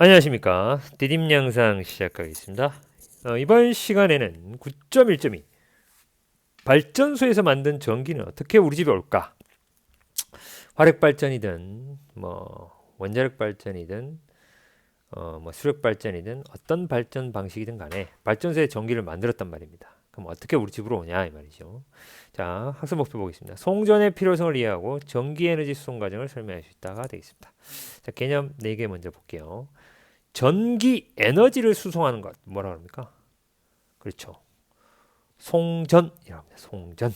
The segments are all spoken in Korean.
안녕하십니까. 디딤 영상 시작하겠습니다. 어, 이번 시간에는 9.1.2 발전소에서 만든 전기는 어떻게 우리 집에 올까? 화력 발전이든 뭐 원자력 발전이든 어, 뭐 수력 발전이든 어떤 발전 방식이든 간에 발전소에 전기를 만들었단 말입니다 그럼 어떻게 우리 집으로 오냐 이 말이죠 자 학습 목표 보겠습니다 송전의 필요성을 이해하고 전기 에너지 수송 과정을 설명할 수 있다가 되겠습니다 자 개념 4개 먼저 볼게요 전기 에너지를 수송하는 것 뭐라 그럽니까? 그렇죠. 송전이라고 합니다. 송전.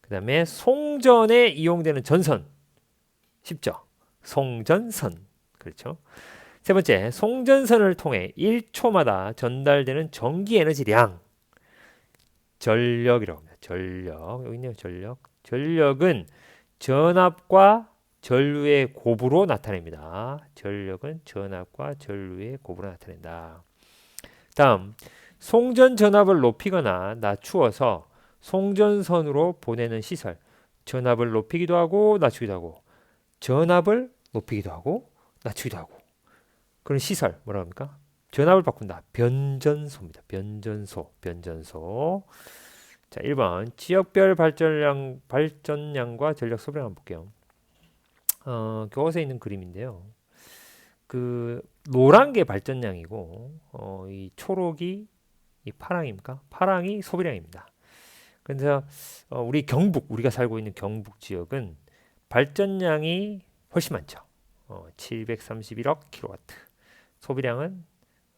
그다음에 송전에 이용되는 전선 쉽죠. 송전선 그렇죠. 세 번째 송전선을 통해 1초마다 전달되는 전기 에너지량 전력이라고 합니다. 전력 여기 있네요. 전력. 전력은 전압과 전류의 곱으로 나타냅니다. 전력은 전압과 전류의 곱으로 나타낸다. 다음, 송전 전압을 높이거나 낮추어서 송전선으로 보내는 시설. 전압을 높이기도 하고 낮추기도 하고 전압을 높이기도 하고 낮추기도 하고 그런 시설 뭐라 합니까? 전압을 바꾼다. 변전소입니다. 변전소. 변전소. 자, 1번 지역별 발전량 발전량과 전력 소비량 한번 볼게요. 어, 교과서에 있는 그림인데요. 그 노란 게 발전량이고 어, 이 초록이 이 파랑입니까? 파랑이 소비량입니다. 그래서 어, 우리 경북 우리가 살고 있는 경북 지역은 발전량이 훨씬 많죠. 어, 731억 킬로와트. 소비량은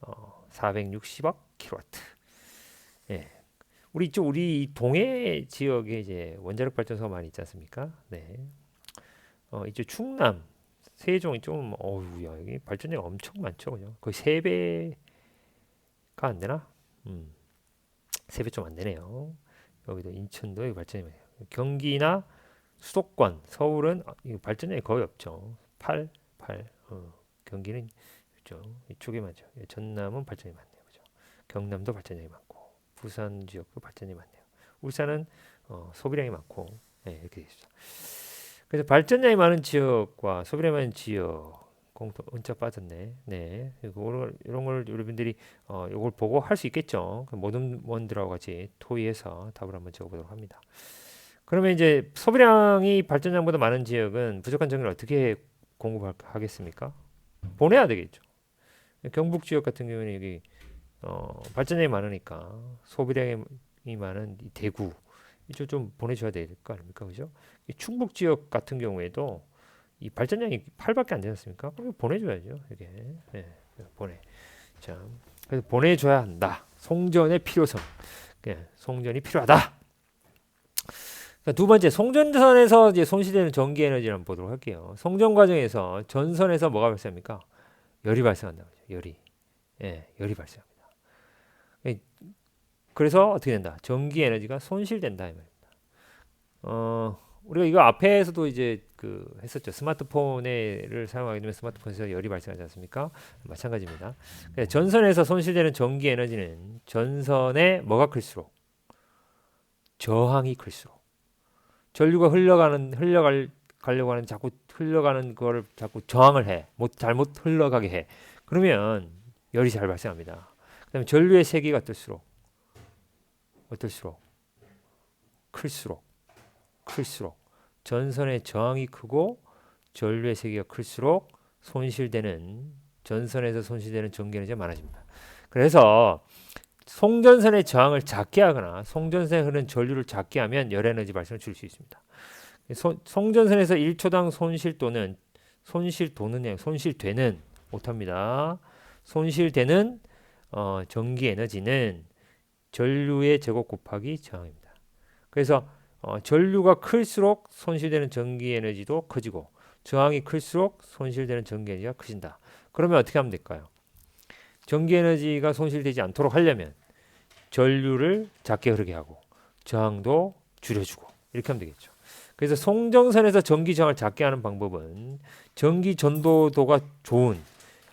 어, 460억 킬로와트. 예. 우리 이쪽 우리 동해 지역에 이제 원자력 발전소가 많이 있지 않습니까? 네. 어, 이제 충남, 세종이 좀 어우야 여기 발전량 엄청 많죠, 그죠? 거의 세 배가 안 되나? 음, 세 배 좀 안 되네요. 여기도 인천도 여기 발전이. 경기나 수도권, 서울은 아, 이 발전량이 거의 없죠. 8, 8. 어, 경기는 그죠? 이쪽에 맞죠. 예, 전남은 발전이 많네요, 그죠? 경남도 발전량이 많고, 부산 지역도 발전이 많네요. 울산은 어, 소비량이 많고, 네, 이렇게 되죠. 그래서 발전량이 많은 지역과 소비량이 많은 지역 공통 은자 빠졌네. 네. 이걸 이런 걸 여러분들이 어 이걸 보고 할 수 있겠죠. 그 모든 원들하고 같이 토의해서 답을 한번 적어보도록 합니다. 그러면 이제 소비량이 발전량보다 많은 지역은 부족한 전기를 어떻게 공급하겠습니까? 보내야 되겠죠. 경북 지역 같은 경우는 여기 어 발전량이 많으니까 소비량이 많은 대구 이쪽 좀 보내줘야 될 거 아닙니까, 그죠? 충북 지역 같은 경우에도 이 발전량이 8밖에 안 되지 않습니까? 그럼 보내줘야죠, 이게 네, 보내. 자, 그래서 보내줘야 한다. 송전의 필요성, 네, 송전이 필요하다. 두 번째, 송전선에서 이제 손실되는 전기 에너지를 한번 보도록 할게요. 송전 과정에서 전선에서 뭐가 발생합니까? 열이 발생한다. 열이, 예, 열이 발생합니다. 그래서 어떻게 된다? 전기 에너지가 손실된다 이 말입니다. 어, 우리가 이거 앞에서도 이제 그 했었죠. 스마트폰을 사용하게 되면 스마트폰에서 열이 발생하지 않습니까? 마찬가지입니다. 전선에서 손실되는 전기 에너지는 전선에 뭐가 클수록 저항이 클수록 전류가 흘러가는 흘러갈 가려고 하는 자꾸 흘러가는 거를 자꾸 저항을 해. 못 잘못 흘러가게 해. 그러면 열이 잘 발생합니다. 그다음에 전류의 세기가 뜰수록 어떨수록 클수록 클수록 전선의 저항이 크고 전류의 세기가 클수록 손실되는 전선에서 손실되는 전기에너지가 많아집니다. 그래서 송전선의 저항을 작게 하거나 송전선에 흐르는 전류를 작게 하면 열에너지 발생을 줄일 수 있습니다. 소, 송전선에서 1초당 손실도는 손실도는 손실되는 못합니다. 손실되는 어, 전기 에너지는 전류의 제곱 곱하기 저항입니다. 그래서 어, 전류가 클수록 손실되는 전기 에너지도 커지고 저항이 클수록 손실되는 전기 에너지가 커진다. 그러면 어떻게 하면 될까요? 전기 에너지가 손실되지 않도록 하려면 전류를 작게 흐르게 하고 저항도 줄여주고 이렇게 하면 되겠죠. 그래서 송정선에서 전기 저항을 작게 하는 방법은 전기 전도도가 좋은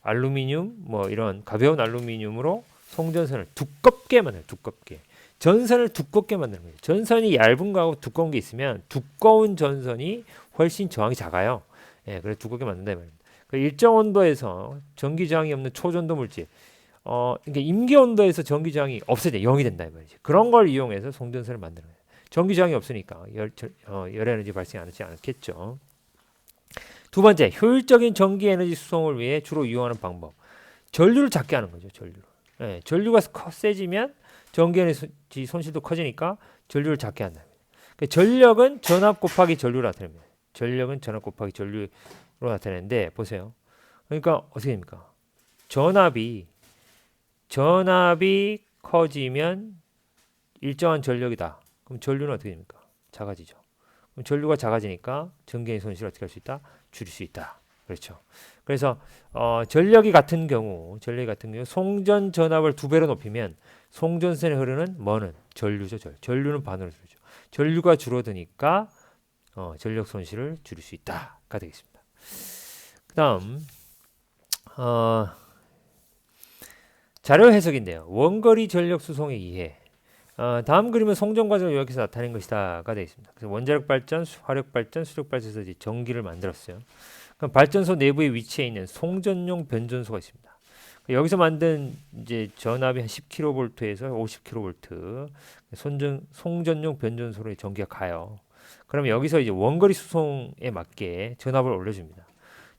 알루미늄 뭐 이런 가벼운 알루미늄으로 송전선을 두껍게 만들어요. 두껍게. 전선을 두껍게 만드는 거예요. 전선이 얇은 거하고 두꺼운 게 있으면 두꺼운 전선이 훨씬 저항이 작아요. 예, 그래서 두껍게 만든다 말입니다. 그 일정 온도에서 전기 저항이 없는 초전도 물질 어 그러니까 임계 온도에서 전기 저항이 없어져 0이 된다 이 말이지. 그런 걸 이용해서 송전선을 만드는 거예요. 전기 저항이 없으니까 열, 절- 어, 열 에너지 발생하지 않겠죠. 두 번째, 효율적인 전기 에너지 수송을 위해 주로 이용하는 방법. 전류를 작게 하는 거죠, 전류를. 예, 전류가 커 세지면 전기 에너지 손실도 커지니까 전류를 작게 한다. 그 전력은 전압 곱하기 전류로 나타냅니다. 전력은 전압 곱하기 전류로 나타내는데 보세요. 그러니까 어떻게 됩니까? 전압이 전압이 커지면 일정한 전력이다. 그럼 전류는 어떻게 됩니까? 작아지죠. 그럼 전류가 작아지니까 전기의 손실을 어떻게 할 수 있다? 줄일 수 있다. 그렇죠. 그래서 어, 전력이 같은 경우, 전력이 같은 경우 송전 전압을 두 배로 높이면 송전선에 흐르는 뭐는 전류죠. 전. 전류는 반으로 줄죠. 전류가 줄어드니까 어, 전력 손실을 줄일 수 있다가 되겠습니다. 그다음 어, 자료 해석인데요. 원거리 전력 수송에 의해 어, 다음 그림은 송전 과정을 요약해서 나타낸 것이다가 되어 있습니다. 그래서 원자력 발전, 수- 화력 발전, 수력 발전에서 이제 전기를 만들었어요. 그럼 발전소 내부에 위치해 있는 송전용 변전소가 있습니다. 여기서 만든 이제 전압이 한 10kV에서 50kV 손전 송전용 변전소로 전기가 가요. 그러면 여기서 이제 원거리 수송에 맞게 전압을 올려줍니다.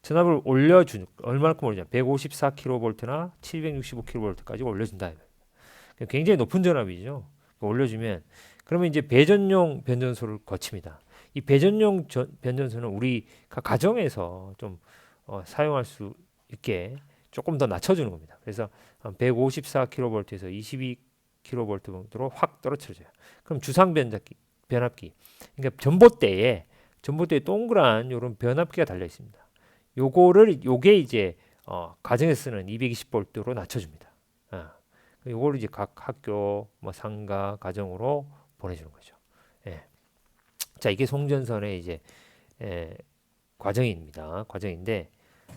전압을 올려주 얼마만큼 올리냐? 154kV나 765kV까지 올려준다. 굉장히 높은 전압이죠. 올려주면 그러면 이제 배전용 변전소를 거칩니다. 이 배전용 전- 변전소는 우리 가- 가정에서 좀 어, 사용할 수 있게 조금 더 낮춰주는 겁니다. 그래서 154kV에서 22kV 정도로 확 떨어져져요. 그럼 주상 변압기, 변압기, 그러니까 전봇대에 전봇대에 동그란 이런 변압기가 달려 있습니다. 요거를 요게 이제 어, 가정에 쓰는 220V로 낮춰줍니다. 아, 요거를 이제 각 학교, 뭐 상가, 가정으로 보내주는 거죠. 예. 자, 이게 송전선의 이제 예, 과정입니다. 과정인데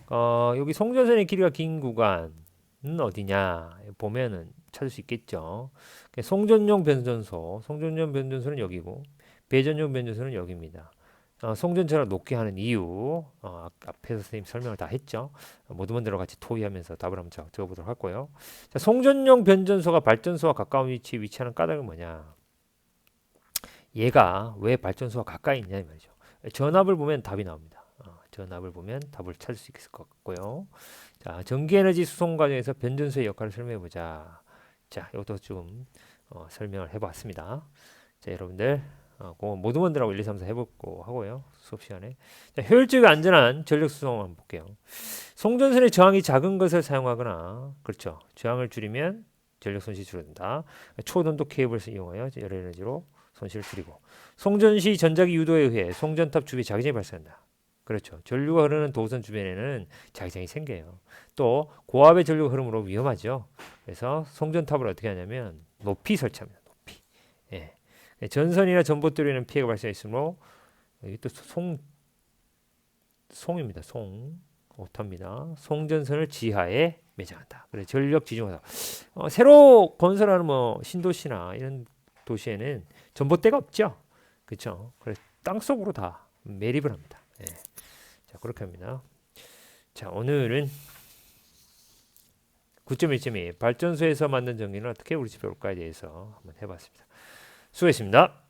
어, 여기 송전선의 길이가 긴 구간은 어디냐 보면은 찾을 수 있겠죠. 송전용 변전소, 송전용 변전소는 여기고 배전용 변전소는 여기입니다. 어, 송전처럼 높게 하는 이유 어, 앞- 앞에서 선생님 설명을 다 했죠. 어, 모든 분들과 같이 토의하면서 답을 한번 적- 적어보도록. 자, 송전용 변전소가 발전소와 가까운 위치에 위치하는 까닭은 뭐냐? 얘가 왜 발전소와 가까이 있냐 이 말이죠. 전압을 보면 답이 나옵니다. 어, 전압을 보면 답을 찾을 수 있을 것 같고요. 자, 전기에너지 수송 과정에서 변전소의 역할을 설명해 보자. 자, 이것도 좀 어, 설명을 해봤습니다. 자, 여러분들 모든 분들하고 1, 2, 3, 4 해보고 하고요. 수업 시간에. 자, 효율적이고 안전한 전력 수송 한번 볼게요. 송전선의 저항이 작은 것을 사용하거나 그렇죠. 저항을 줄이면 전력 손실이 줄어든다. 초전도 케이블을 이용하여 열 에너지로 손실을 줄이고 송전 시 전자기 유도에 의해 송전탑 주변에 자기장이 발생한다. 그렇죠. 전류가 흐르는 도선 주변에는 자기장이 생겨요. 또 고압의 전류 흐름으로 위험하죠. 그래서 송전탑을 어떻게 하냐면 높이 설치합니다. 높이. 예. 전선이나 전봇대로에는 피해가 발생했으므로 여기 또송 송입니다. 송 오타입니다. 송전선을 지하에 매장한다. 그래 전력 지중하다. 어, 새로 건설하는 뭐 신도시나 이런 도시에는 전봇대가 없죠. 그렇죠. 그래 땅 속으로 다 매립을 합니다. 예. 자 그렇게 합니다. 자 오늘은 9.1.2 발전소에서 만든 전기는 어떻게 우리 집에 올까에 대해서 한번 해봤습니다. 수고했습니다.